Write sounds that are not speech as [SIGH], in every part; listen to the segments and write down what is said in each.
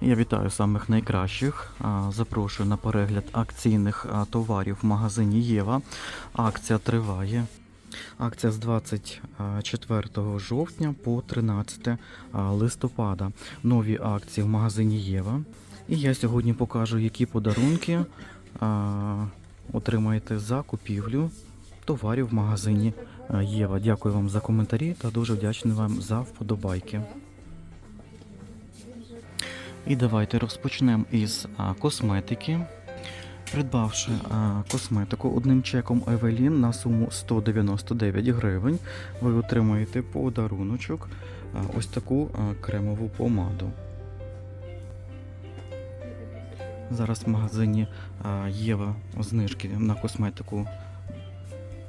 Я вітаю самих найкращих. Запрошую на перегляд акційних товарів в магазині Єва. Акція триває. Акція з 24 жовтня по 13 листопада. Нові акції в магазині Єва. І я сьогодні покажу, які подарунки отримаєте за купівлю товарів в магазині Єва. Дякую вам за коментарі та дуже вдячний вам за вподобайки. І давайте розпочнемо із косметики. Придбавши косметику одним чеком Евелін на суму 199 гривень, ви отримаєте подаруночок ось таку кремову помаду. Зараз в магазині Єва знижки на косметику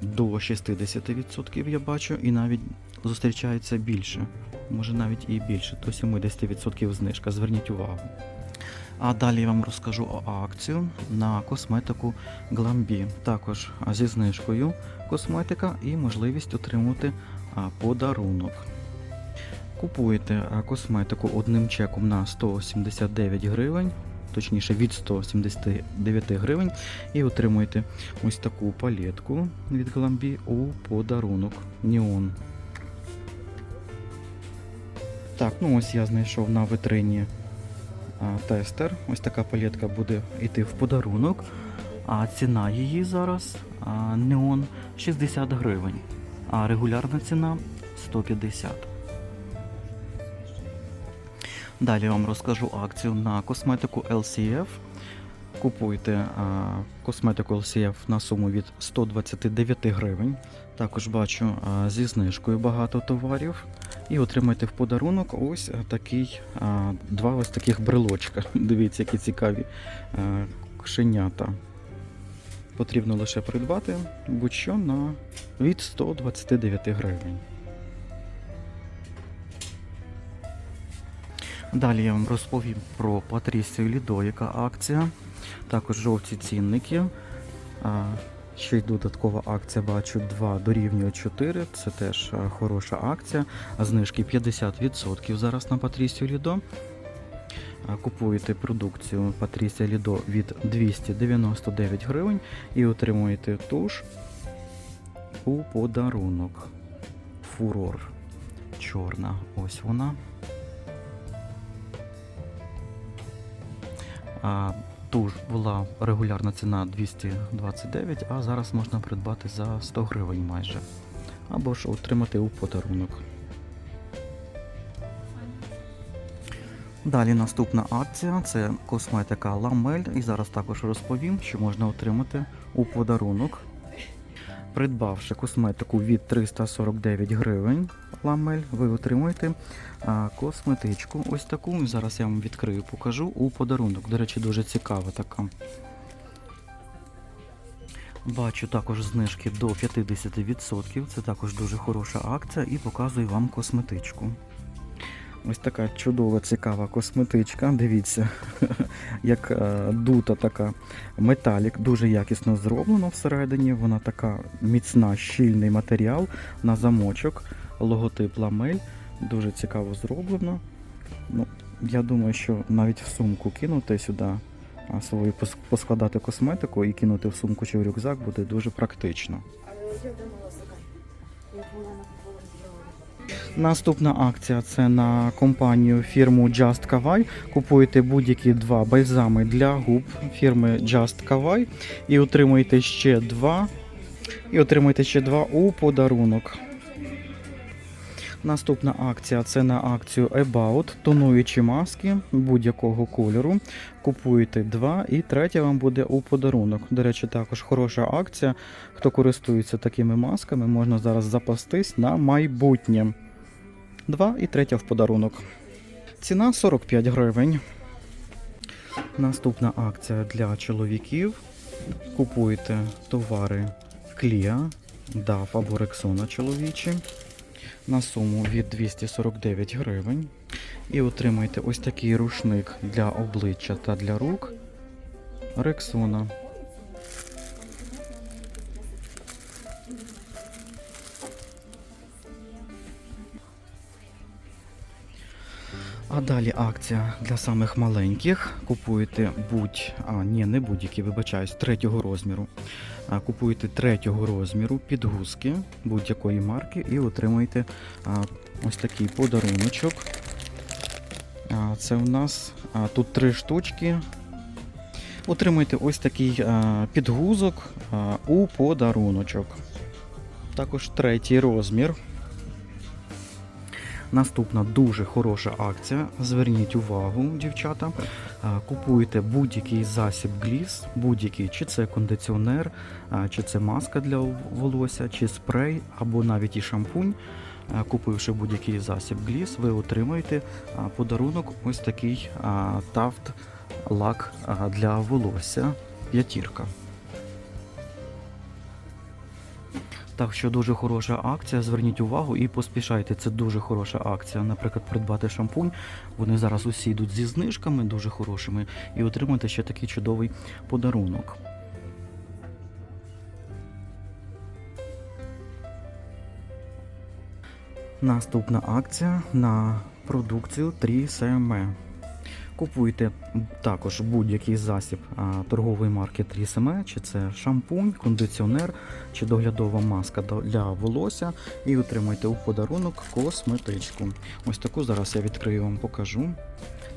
до 60% я бачу, і навіть зустрічається більше. Може навіть і більше, до 70% знижка. Зверніть увагу. А далі я вам розкажу акцію на косметику Glambi. Також зі знижкою косметика і можливість отримати подарунок. Купуєте косметику одним чеком на 179 гривень, точніше від 179 гривень, і отримуєте ось таку палетку від Glambi у подарунок Neon. Так, ну ось я знайшов на витрині а, тестер. Ось така палетка буде йти в подарунок. А ціна її зараз а, неон 60 гривень, а регулярна ціна 150. Далі вам розкажу акцію на косметику LCF. Купуйте а, косметику LCF на суму від 129 гривень. Також бачу а, зі знижкою багато товарів. І отримайте в подарунок ось такий, а, два ось таких брелочка. [LAUGHS] Дивіться, які цікаві а, кошенята. Потрібно лише придбати будь-що на від 129 гривень. Далі я вам розповім про Патрісію Лідо, яка акція. Також жовті цінники. Ще й додаткова акція, бачу, 2 дорівнює 4. Це теж хороша акція. Знижки 50% зараз на Патрісію Лідо. Купуєте продукцію Патрісія Лідо від 299 гривень і отримуєте туш у подарунок. Фурор. Чорна. Ось вона. А, Туш була регулярна ціна 229, а зараз можна придбати за 100 гривень майже. Або ж отримати у подарунок. Далі наступна акція це косметика Ламель. І зараз також розповім, що можна отримати у подарунок. Придбавши косметику від 349 гривень ламель, ви отримуєте косметичку. Ось таку. Зараз я вам відкрию, покажу у подарунок. До речі, дуже цікава така. Бачу також знижки до 50%. Це також дуже хороша акція і показую вам косметичку. Ось така чудова, цікава косметичка. Дивіться, [LAUGHS] як е, дута така металік, дуже якісно зроблено всередині. Вона така міцна, щільний матеріал на замочок, логотип ламель. Дуже цікаво зроблено. Ну, я думаю, що навіть в сумку кинути сюди свою поскладати косметику і кинути в сумку чи в рюкзак буде дуже практично. Але я думала Наступна акція це на компанію фірму Just Kawaii. Купуєте будь-які два бальзами для губ фірми Just Kawaii і отримуєте ще два. І отримуєте ще два у подарунок. Наступна акція це на акцію About, тонуючі маски будь-якого кольору. Купуєте два і третя вам буде у подарунок. До речі, також хороша акція. Хто користується такими масками, можна зараз запастись на майбутнє. Два і третя в подарунок. Ціна 45 гривень. Наступна акція для чоловіків. Купуєте товари Клія, DAF або Рексона чоловічі на суму від 249 гривень. І отримаєте ось такий рушник для обличчя та для рук Рексона. А далі акція для самих маленьких. Купуєте будь, а ні, не будь-які, вибачаюсь, третього розміру. Купуєте третього розміру підгузки будь-якої марки і отримуєте ось такий подаруночок. Це у нас тут три штучки. Отримуєте ось такий підгузок у подаруночок. Також третій розмір. Наступна дуже хороша акція. Зверніть увагу, дівчата. А, Купуєте будь-який засіб гліс, будь-який, чи це кондиціонер, чи це маска для волосся, чи спрей, або навіть і шампунь. Купивши будь-який засіб гліс, ви отримаєте подарунок ось такий тафт лак для волосся. П'ятірка. Так що дуже хороша акція. Зверніть увагу і поспішайте. Це дуже хороша акція. Наприклад, придбати шампунь. Вони зараз усі йдуть зі знижками дуже хорошими, і отримати ще такий чудовий подарунок. Наступна акція на продукцію 3SM. Купуйте також будь-який засіб торгової марки 3SM, чи це шампунь, кондиціонер, чи доглядова маска для волосся, і отримуйте у подарунок косметичку. Ось таку зараз я відкрию вам покажу.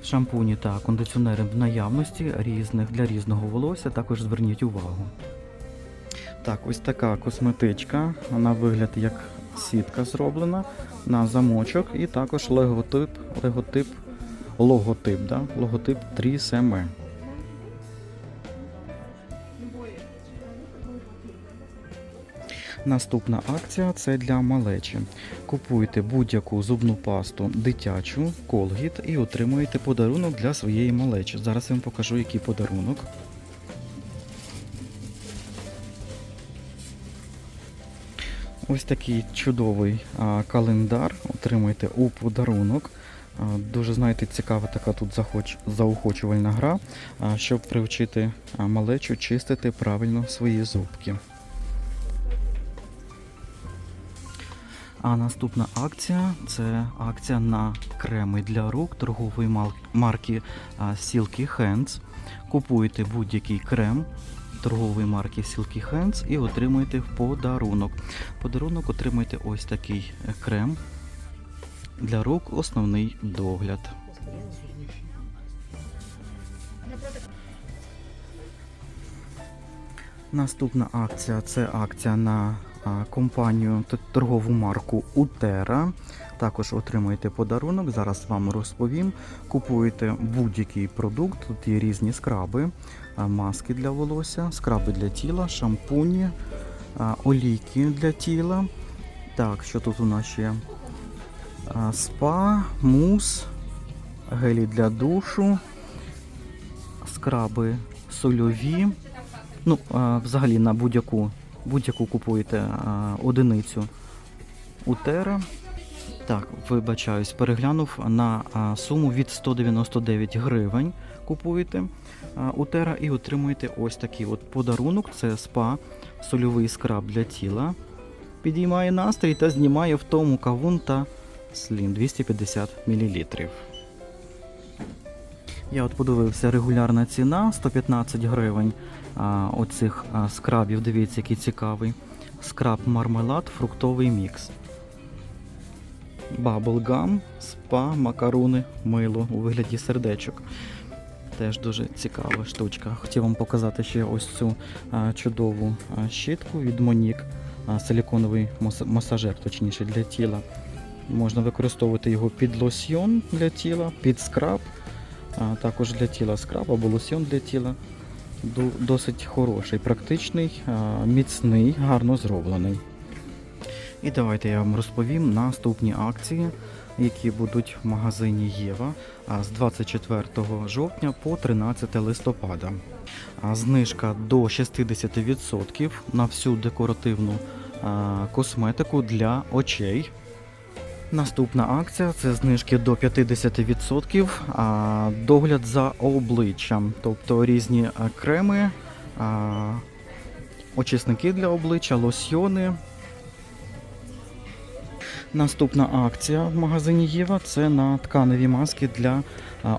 Шампуні та кондиціонери в наявності різних для різного волосся. Також зверніть увагу. Так, ось така косметичка. Вона вигляд як сітка зроблена на замочок, і також логотип, логотип, логотип, да? логотип 3SM. Наступна акція це для малечі. Купуйте будь-яку зубну пасту дитячу, колгіт і отримуєте подарунок для своєї малечі. Зараз я вам покажу, який подарунок. Ось такий чудовий календар отримуєте у подарунок. Дуже, знаєте, цікава така тут заохочувальна гра, щоб привчити малечу чистити правильно свої зубки. А наступна акція це акція на креми для рук торгової марки Silky Hands. Купуєте будь-який крем торгової марки Silky Hands і отримуєте в подарунок. Подарунок отримуєте ось такий е, крем для рук, основний догляд. Наступна акція це акція на компанію торгову марку Утера. Також отримуєте подарунок. Зараз вам розповім. Купуєте будь-який продукт. Тут є різні скраби, маски для волосся, скраби для тіла, шампуні, олійки для тіла. Так, що тут у нас ще? Спа, мус, гелі для душу, скраби сольові. Ну, взагалі на будь-яку будь-яку купуєте одиницю Утера. Так, вибачаюсь, переглянув на суму від 199 гривень. Купуєте Утера і отримуєте ось такий от подарунок. Це спа, сольовий скраб для тіла. Підіймає настрій та знімає в тому кавун та слін 250 мл. Я от подивився регулярна ціна 115 гривень а, оцих а, скрабів. Дивіться, який цікавий. Скраб мармелад, фруктовий мікс. Баблгам, спа, макаруни, мило у вигляді сердечок. Теж дуже цікава штучка. Хотів вам показати ще ось цю а, чудову а, щітку від Монік. А, силіконовий мас- масажер, точніше, для тіла. Можна використовувати його під лосьйон для тіла, під скраб, а також для тіла скраб або лосьйон для тіла. Досить хороший, практичний, міцний, гарно зроблений. І давайте я вам розповім наступні акції, які будуть в магазині Єва з 24 жовтня по 13 листопада. Знижка до 60% на всю декоративну косметику для очей. Наступна акція це знижки до 50%, а, догляд за обличчям, тобто різні креми, а, очисники для обличчя, лосьйони. Наступна акція в магазині Єва це на тканеві маски для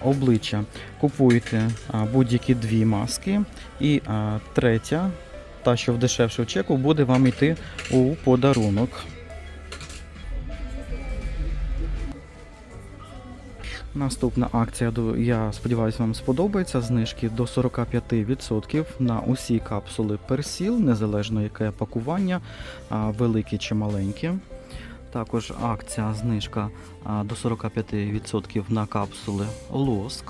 обличчя. Купуєте будь-які дві маски, і третя, та що в дешевше чеку, буде вам йти у подарунок. Наступна акція, я сподіваюся, вам сподобається. Знижки до 45% на усі капсули персіл, незалежно яке пакування, великі чи маленькі. Також акція знижка до 45% на капсули лоск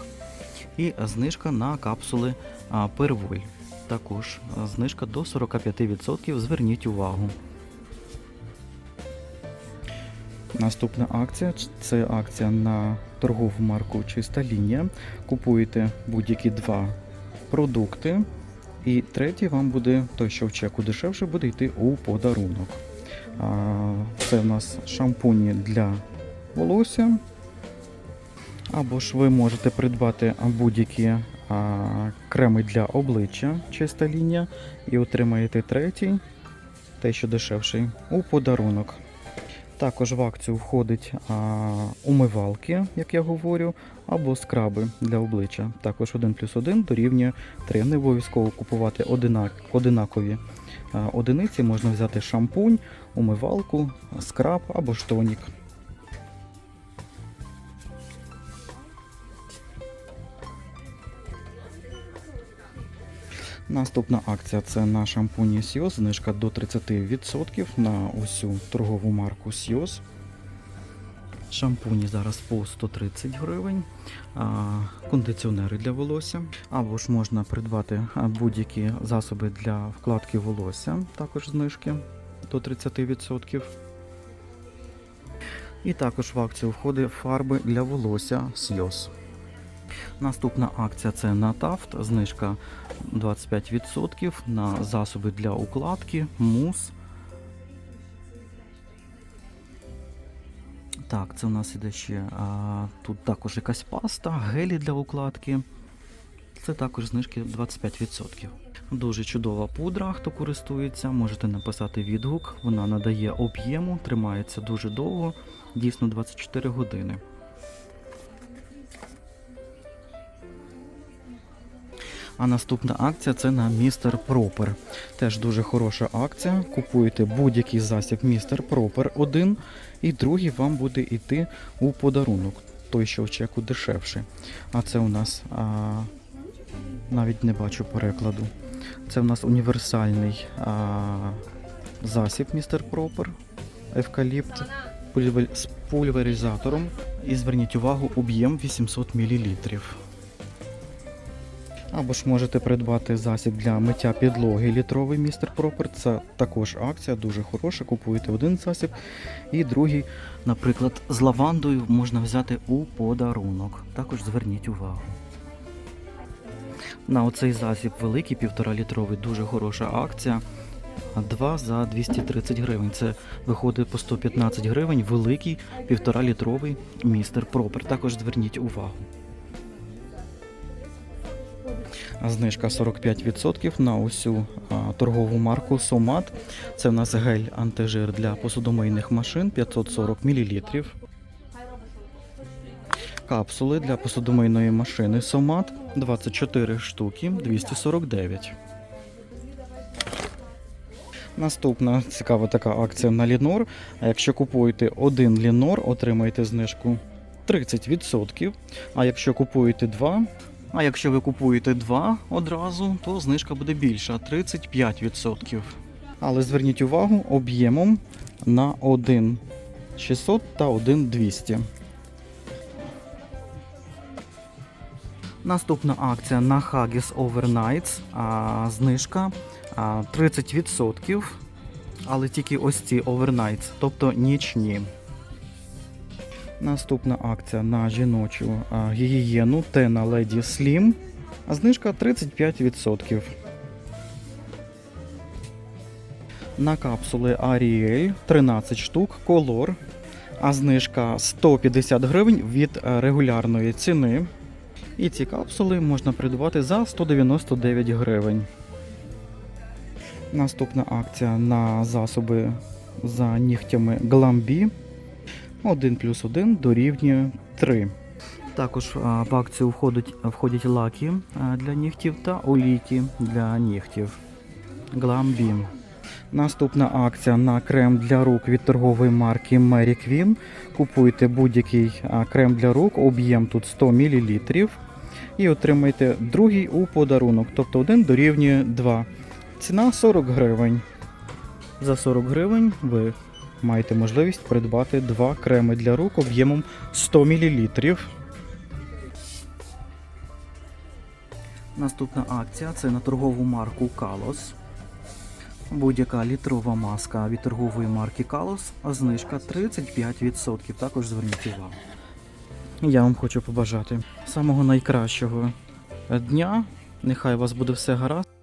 і знижка на капсули а, перволь. Також знижка до 45%. Зверніть увагу. Наступна акція це акція на торгову марку Чиста лінія. Купуєте будь-які два продукти, і третій вам буде той, що в чеку дешевше, буде йти у подарунок. Це в нас шампуні для волосся. Або ж ви можете придбати будь-які креми для обличчя, чиста лінія, і отримаєте третій, те, що дешевший, у подарунок. Також в акцію входить а, умивалки, як я говорю, або скраби для обличчя. Також 1 плюс 1 дорівнює 3. Не обов'язково купувати одинак, одинакові а, одиниці. Можна взяти шампунь, умивалку, скраб або ж тонік. Наступна акція це на шампуні Сіос. Знижка до 30% на усю торгову марку Сіос. Шампуні зараз по 130 гривень, кондиціонери для волосся. Або ж можна придбати будь-які засоби для вкладки волосся, також знижки до 30%. І також в акцію входить фарби для волосся Сйоз. Наступна акція це на Тафт, знижка 25% на засоби для укладки, мус. Так, це у нас іде ще а, тут також якась паста, гелі для укладки. Це також знижки 25%. Дуже чудова пудра, хто користується, можете написати відгук. Вона надає об'єму, тримається дуже довго, дійсно 24 години. А наступна акція це на Містер Пропер. Теж дуже хороша акція. Купуєте будь-який засіб Містер Пропер один, і другий вам буде йти у подарунок. Той, що в чеку дешевше. А це у нас а, навіть не бачу перекладу. Це у нас універсальний а, засіб Містер Пропер, евкаліпт з пульверизатором. І зверніть увагу, об'єм 800 мл. Або ж можете придбати засіб для миття підлоги літровий містер Пропер. Це також акція, дуже хороша. Купуєте один засіб і другий, наприклад, з лавандою можна взяти у подарунок. Також зверніть увагу. На оцей засіб великий, півтора літровий, дуже хороша акція. Два за 230 гривень. Це виходить по 115 гривень, великий півтора літровий містер Пропер. Також зверніть увагу. Знижка 45% на усю торгову марку Сомат. Це в нас гель антижир для посудомийних машин 540 мл. Капсули для посудомийної машини Сомат 24 штуки 249. Наступна цікава така акція на Лінор. А Якщо купуєте один Лінор, отримаєте знижку 30%. А якщо купуєте два, а якщо ви купуєте два одразу, то знижка буде більша 35%. Але зверніть увагу об'ємом на 1 600 та 1 200. Наступна акція на Haggis Overnights. А, знижка а, 30%. Але тільки ось ці Overnights, тобто нічні. Наступна акція на жіночу гігієну Tena Lady Slim. Знижка 35%. На капсули Ariel 13 штук Color. А знижка 150 гривень від е, регулярної ціни. І ці капсули можна придбати за 199 гривень. Наступна акція на засоби за нігтями Glambi. 1 плюс 1 дорівнює 3. Також в акцію входять, входять лаки для нігтів та олійки для нігтів. Beam. Наступна акція на крем для рук від торгової марки Mary Queen. Купуйте будь-який крем для рук, об'єм тут 100 мл. І отримайте другий у подарунок, тобто один дорівнює 2. Ціна 40 гривень. За 40 гривень ви маєте можливість придбати два креми для рук об'ємом 100 мл. Наступна акція це на торгову марку Kalos. Будь-яка літрова маска від торгової марки Kalos, а знижка 35%. Також зверніть увагу. Я вам хочу побажати самого найкращого дня. Нехай у вас буде все гаразд.